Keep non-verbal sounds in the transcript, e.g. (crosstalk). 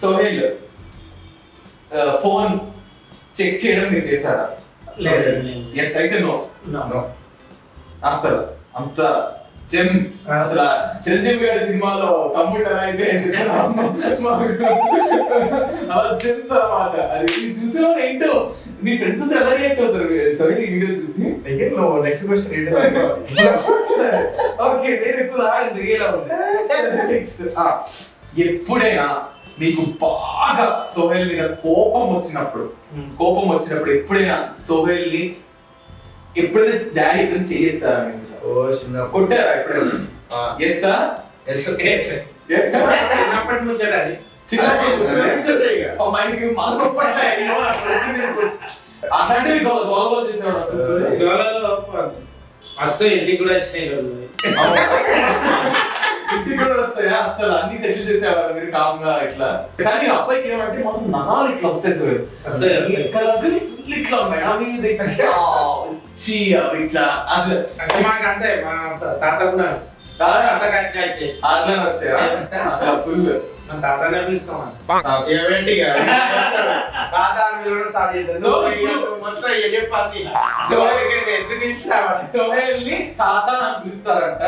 Sohel phone check చేయడం మీరు చేశారా? లేదు. ఎస్ అయితే నో No. నో అసలు అంత జెమ్ అసలు చిరంజీవి గారి సినిమాలో ఎలా అయితే జెమ్స్ అన్నమాట. అది చూసిన ఏంటో? మీ ఫ్రెండ్స్ అంతా ఎలా రియాక్ట్ అవుతారు? సరే ఈ వీడియో చూసి. No, next question ఏంటో? ఓకే (laughs) (laughs) నేను ఉంది. (laughs) నెక్స్ట్ ఎప్పుడైనా మీకు బాగా సోహెల్ మీద కోపం వచ్చినప్పుడు. కోపం వచ్చినప్పుడు ఎప్పుడైనా సోహెల్ని ఎప్పుడైనా డాడీ చేయెత్తారా మీరు ఓ చిన్న కొట్టారా ఎప్పుడైనా? ఎస్ సార్ ఎస్ ఎస్ చిన్నప్పటి నుంచి అది. చిన్న మైండ్కి మనసు పడ్డాయి అలాంటివి గోల గోల చేసేవాడు మస్తు ఇంటికి కూడా వచ్చినాయి ఇంటికి కూడా వస్తాయా? అసలు అన్ని సెటిల్ చేసేవారు మీరు కామ్గా ఇట్లా. కానీ అబ్బాయికి ఏమంటే మొత్తం నరాలు ఇట్లా వస్తాయి సార్. ఇక్కడ ఫుల్ ఇట్లా మేడం మీద వచ్చి అవి ఇట్లా. అసలు అంటే మాకు అంతే మా తాత కూడా అట్లా అసలు ఫుల్ తాతనే పిలుస్తాం. ఏమేంటి తాత స్టార్ట్ చేద్దాం. మొత్తం చెప్పాలి So, ఎందుకు ఇచ్చినావా సోహేల్ని తాత అని పిలుస్తారంట.